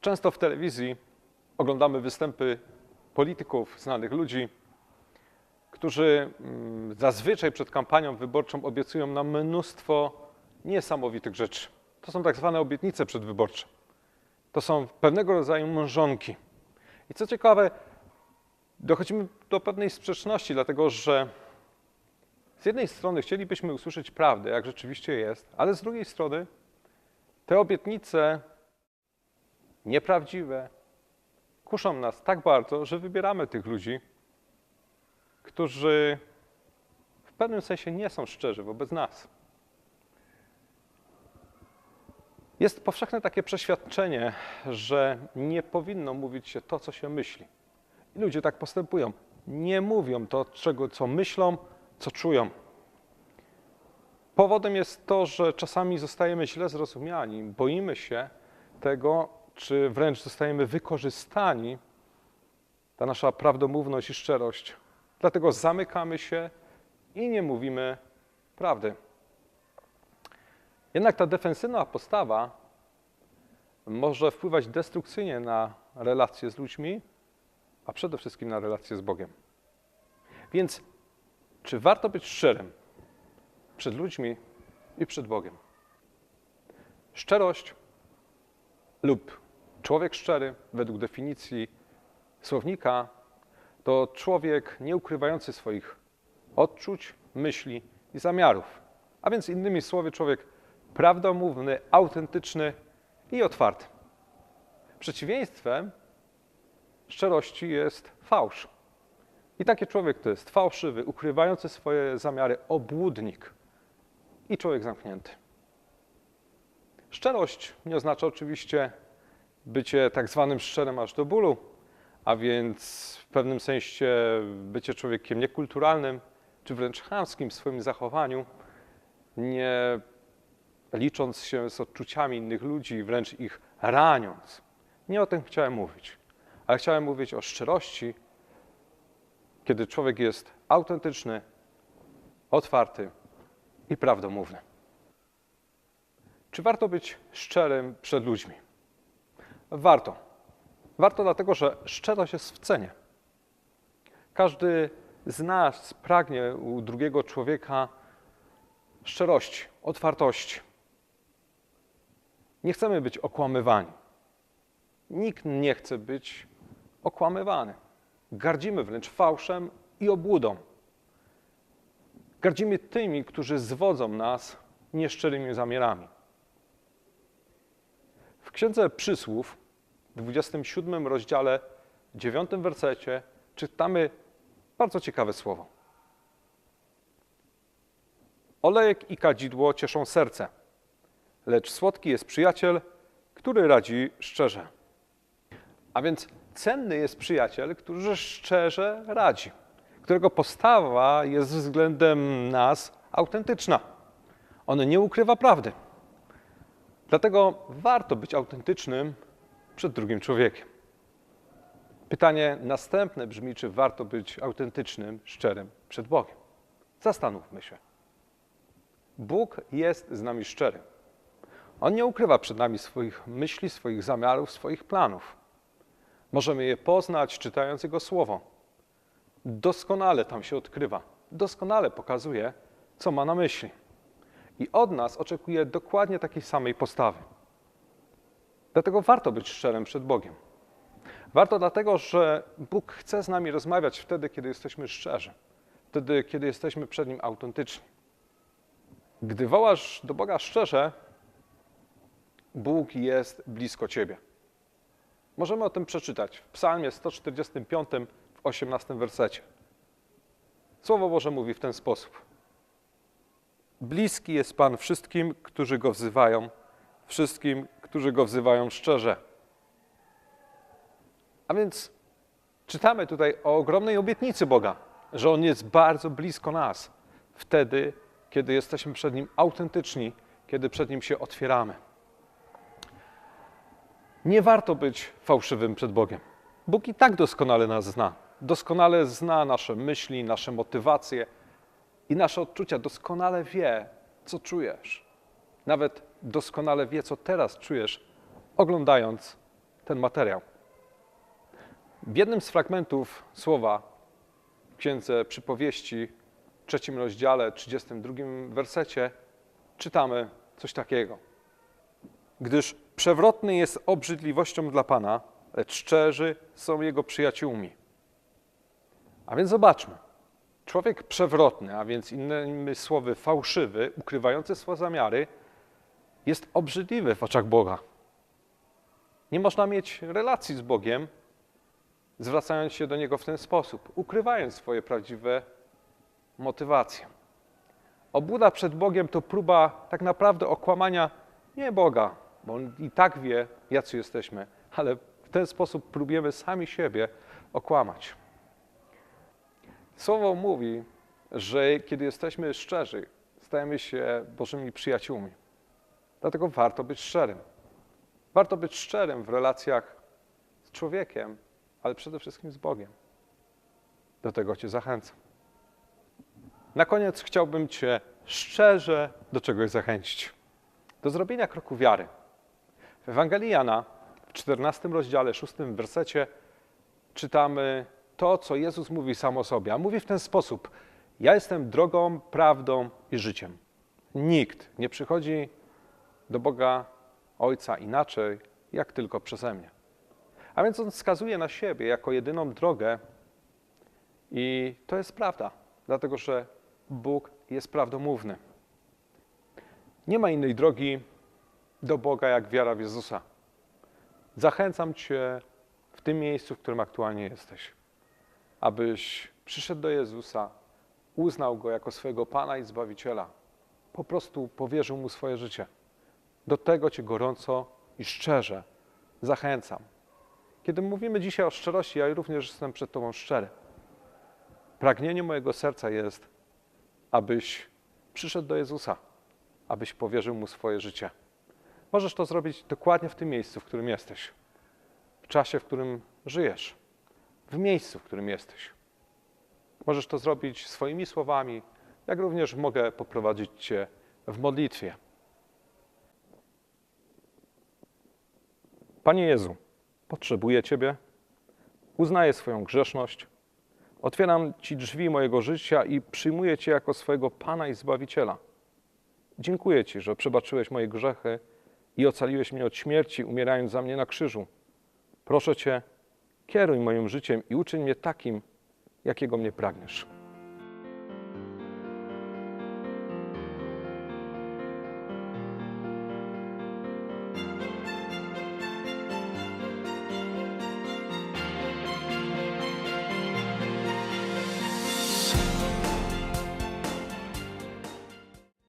Często w telewizji oglądamy występy polityków, znanych ludzi, którzy mm, zazwyczaj przed kampanią wyborczą obiecują nam mnóstwo niesamowitych rzeczy. To są tak zwane obietnice przedwyborcze. To są pewnego rodzaju mążonki. I co ciekawe, dochodzimy do pewnej sprzeczności, dlatego że z jednej strony chcielibyśmy usłyszeć prawdę, jak rzeczywiście jest, ale z drugiej strony te obietnice nieprawdziwe kuszą nas tak bardzo, że wybieramy tych ludzi, którzy w pewnym sensie nie są szczerzy wobec nas. Jest powszechne takie przeświadczenie, że nie powinno mówić się to, co się myśli. I ludzie tak postępują. Nie mówią to, czego, co myślą, co czują. Powodem jest to, że czasami zostajemy źle zrozumiani, boimy się tego, czy wręcz zostajemy wykorzystani, ta nasza prawdomówność i szczerość. Dlatego zamykamy się i nie mówimy prawdy. Jednak ta defensywna postawa może wpływać destrukcyjnie na relacje z ludźmi, a przede wszystkim na relacje z Bogiem. Więc czy warto być szczerym przed ludźmi i przed Bogiem? Szczerość lub człowiek szczery, według definicji słownika, to człowiek nie ukrywający swoich odczuć, myśli i zamiarów. A więc innymi słowy, człowiek prawdomówny, autentyczny i otwarty. Przeciwieństwem szczerości jest fałsz. I taki człowiek to jest fałszywy, ukrywający swoje zamiary, obłudnik i człowiek zamknięty. Szczerość nie oznacza oczywiście bycie tak zwanym szczerym aż do bólu, a więc w pewnym sensie bycie człowiekiem niekulturalnym, czy wręcz chamskim w swoim zachowaniu, nie licząc się z odczuciami innych ludzi, wręcz ich raniąc. Nie o tym chciałem mówić, ale chciałem mówić o szczerości, kiedy człowiek jest autentyczny, otwarty i prawdomówny. Czy warto być szczerym przed ludźmi? Warto. Warto dlatego, że szczerość jest w cenie. Każdy z nas pragnie u drugiego człowieka szczerości, otwartości. Nie chcemy być okłamywani. Nikt nie chce być okłamywany. Gardzimy wręcz fałszem i obłudą. Gardzimy tymi, którzy zwodzą nas nieszczerymi zamiarami. W Księdze Przysłów, w 27 rozdziale, 9 wersecie, czytamy bardzo ciekawe słowo. Olejek i kadzidło cieszą serce, lecz słodki jest przyjaciel, który radzi szczerze. A więc cenny jest przyjaciel, który szczerze radzi, którego postawa jest względem nas autentyczna. On nie ukrywa prawdy. Dlatego warto być autentycznym przed drugim człowiekiem. Pytanie następne brzmi, czy warto być autentycznym, szczerym przed Bogiem. Zastanówmy się. Bóg jest z nami szczery. On nie ukrywa przed nami swoich myśli, swoich zamiarów, swoich planów. Możemy je poznać, czytając Jego słowo. Doskonale tam się odkrywa, doskonale pokazuje, co ma na myśli. I od nas oczekuje dokładnie takiej samej postawy. Dlatego warto być szczerym przed Bogiem. Warto dlatego, że Bóg chce z nami rozmawiać wtedy, kiedy jesteśmy szczerzy, wtedy, kiedy jesteśmy przed Nim autentyczni. Gdy wołasz do Boga szczerze, Bóg jest blisko Ciebie. Możemy o tym przeczytać w Psalmie 145, w 18 wersecie. Słowo Boże mówi w ten sposób. Bliski jest Pan wszystkim, którzy Go wzywają, wszystkim, którzy Go wzywają szczerze. A więc czytamy tutaj o ogromnej obietnicy Boga, że On jest bardzo blisko nas, wtedy, kiedy jesteśmy przed Nim autentyczni, kiedy przed Nim się otwieramy. Nie warto być fałszywym przed Bogiem. Bóg i tak doskonale nas zna. Doskonale zna nasze myśli, nasze motywacje i nasze odczucia. Doskonale wie, co czujesz. Nawet doskonale wie, co teraz czujesz, oglądając ten materiał. W jednym z fragmentów słowa w Księdze Przypowieści, trzecim rozdziale, 32 wersecie, czytamy coś takiego. Gdyż przewrotny jest obrzydliwością dla Pana, lecz szczerzy są Jego przyjaciółmi. A więc zobaczmy. Człowiek przewrotny, a więc innymi słowy fałszywy, ukrywający swoje zamiary, jest obrzydliwy w oczach Boga. Nie można mieć relacji z Bogiem, zwracając się do Niego w ten sposób, ukrywając swoje prawdziwe motywacje. Obłuda przed Bogiem to próba tak naprawdę okłamania nie Boga, bo On i tak wie, jacy jesteśmy, ale w ten sposób próbujemy sami siebie okłamać. Słowo mówi, że kiedy jesteśmy szczerzy, stajemy się Bożymi przyjaciółmi. Dlatego warto być szczerym. Warto być szczerym w relacjach z człowiekiem, ale przede wszystkim z Bogiem. Do tego Cię zachęcam. Na koniec chciałbym Cię szczerze do czegoś zachęcić. Do zrobienia kroku wiary. W Ewangelii Jana w 14 rozdziale, 6 wersecie czytamy to, co Jezus mówi sam o sobie. A mówi w ten sposób: Ja jestem drogą, prawdą i życiem. Nikt nie przychodzi do Boga Ojca inaczej, jak tylko przeze mnie. A więc on wskazuje na siebie jako jedyną drogę, i to jest prawda, dlatego że Bóg jest prawdomówny. Nie ma innej drogi do Boga jak wiara w Jezusa. Zachęcam Cię w tym miejscu, w którym aktualnie jesteś, abyś przyszedł do Jezusa, uznał Go jako swojego Pana i Zbawiciela, po prostu powierzył Mu swoje życie. Do tego Cię gorąco i szczerze zachęcam. Kiedy mówimy dzisiaj o szczerości, ja również jestem przed Tobą szczery. Pragnienie mojego serca jest, abyś przyszedł do Jezusa, abyś powierzył Mu swoje życie. Możesz to zrobić dokładnie w tym miejscu, w którym jesteś, w czasie, w którym żyjesz, w miejscu, w którym jesteś. Możesz to zrobić swoimi słowami, jak również mogę poprowadzić Cię w modlitwie. Panie Jezu, potrzebuję Ciebie, uznaję swoją grzeszność, otwieram Ci drzwi mojego życia i przyjmuję Cię jako swojego Pana i Zbawiciela. Dziękuję Ci, że przebaczyłeś moje grzechy i ocaliłeś mnie od śmierci, umierając za mnie na krzyżu. Proszę Cię, kieruj moim życiem i uczyń mnie takim, jakiego mnie pragniesz.